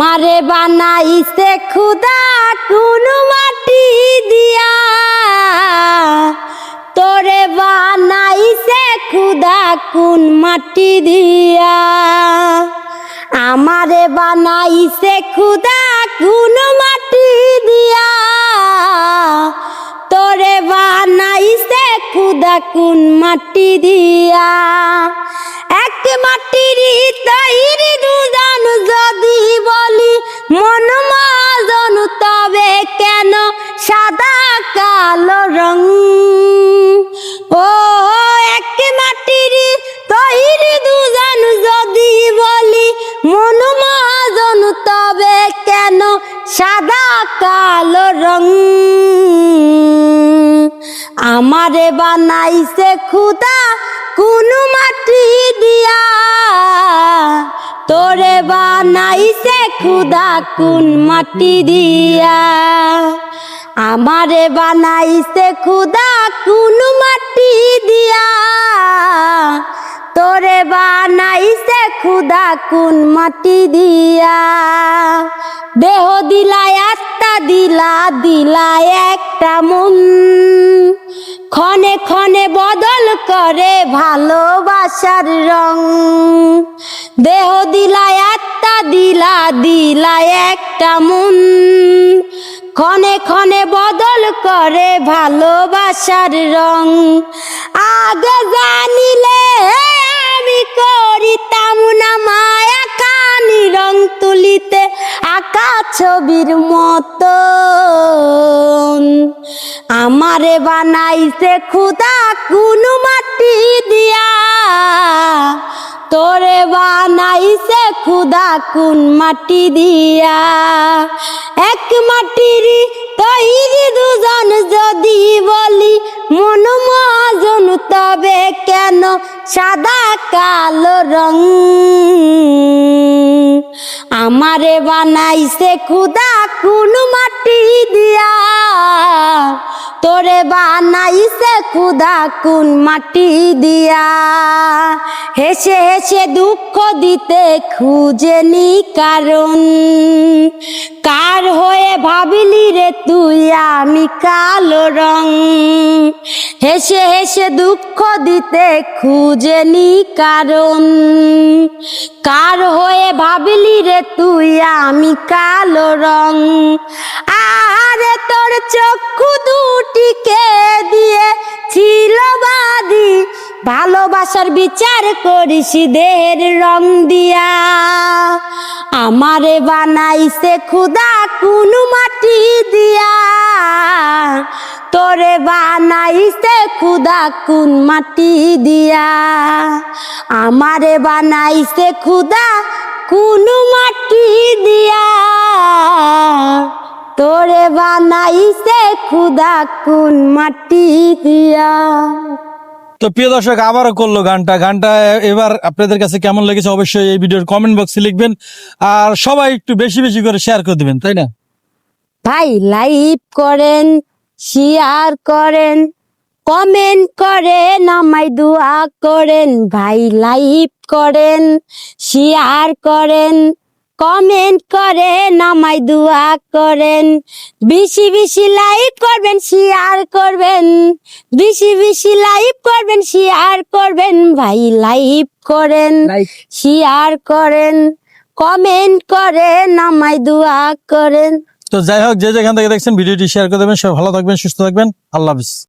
মারে বানাইছে খুদা কোন মাটি দিয়া। তোরে বানাইছে খুদা কোন মাটি দিয়া। আমারে বানাইছে খুদা কোন মাটি দিয়া। তোরে বানাইছে খুদা কোন মাটি দিয়া। এক মাটির তৈরি দুজন যদি বলি মন মাজন তবে কেন সাদা কালো রং? ও এক মাটির তৈরি দুজন যদি বলি, মন মাজন তবে কেন সাদা কালো রং? আমারে বানাইছে খুদা তোরে বানাইছে খুদা কোন মাটি দিয়া। আমারে বানাইছে খুদা কোন মাটি দিয়া। তোরে বানাইছে খুদা কোন মাটি দিয়া। দেহ দিলায়, আত্মা দিলা, দিলায় একটা মন। ক্ষণে ক্ষণে বদল করে ভালোবাসার রং। দেহ দিলা আত্মা দিলা দিলা একটা মন। ক্ষণে ক্ষণে বদল করে ভালোবাসার রং। আগে জানিলে আমি করিতাম না মায়া কানি রং তুলিতে, আঁকা ছবির মতো আমারে বানাইছে খুদা কোন মাটি দিয়া। তোরে বানাইছে খুদা কোন মাটি দিয়া? এক মাটির তৈরি দুজন যদি বলি, মন মহাজন, তবে কেন সাদা কালো রং? আমারে বানাইছে খুদা কোন মাটি দিয়া। তোরে বানাইছে খুদা কোন মাটি দিয়া। হেসে হেসে দুঃখ দিতে খুঁজেনি কারণ। কার হয়ে ভাবিলি রে তুই আমি কালো রং। হেসে হেসে দুঃখ দিতে খুঁজেনি কারণ। কার হয়ে ভাবিলি রে তুই আমি কালো রং। আরে তোর চক্ষু দুটিকে দিয়ে ছিল বাদি। ভালোবাসার বিচার করিস দেহের রং দিয়া। আমারে বানাইছে খুদা কোন মাটি দিয়া। তোরে বানাইছে খুদা কোন মাটি দিয়া। আমারে বানাইছে খুদা কোন মাটি দিয়া। তোরে বানাইছে খুদা কোন মাটি দিয়া। তো প্রিয় দর্শক আবারও করল গানটা। গানটা এবার আপনাদের কাছে কেমন লেগেছে অবশ্যই এই ভিডিওর কমেন্ট বক্সে লিখবেন আর সবাই একটু বেশি বেশি করে শেয়ার করে দিবেন তাই না? ভাই লাইভ করেন শেয়ার করেন কমেন্ট করেন আমায় দোয়া করেন। ভাই লাইভ করেন শেয়ার করেন কমেন্ট করেন আমায় দোয়া করেন। বেশি বেশি লাইভ করবেন শেয়ার করবেন। বেশি বেশি লাইভ করবেন শেয়ার করবেন। ভাই লাইভ করেন শেয়ার করেন। কমেন্ট করেন আমায় দোয়া করেন। তো যাই হোক যে যেখান থেকে দেখছেন ভিডিওটি শেয়ার করে দেবেন। সবাই ভালো থাকবেন সুস্থ থাকবেন। আল্লাহ হাফিজ।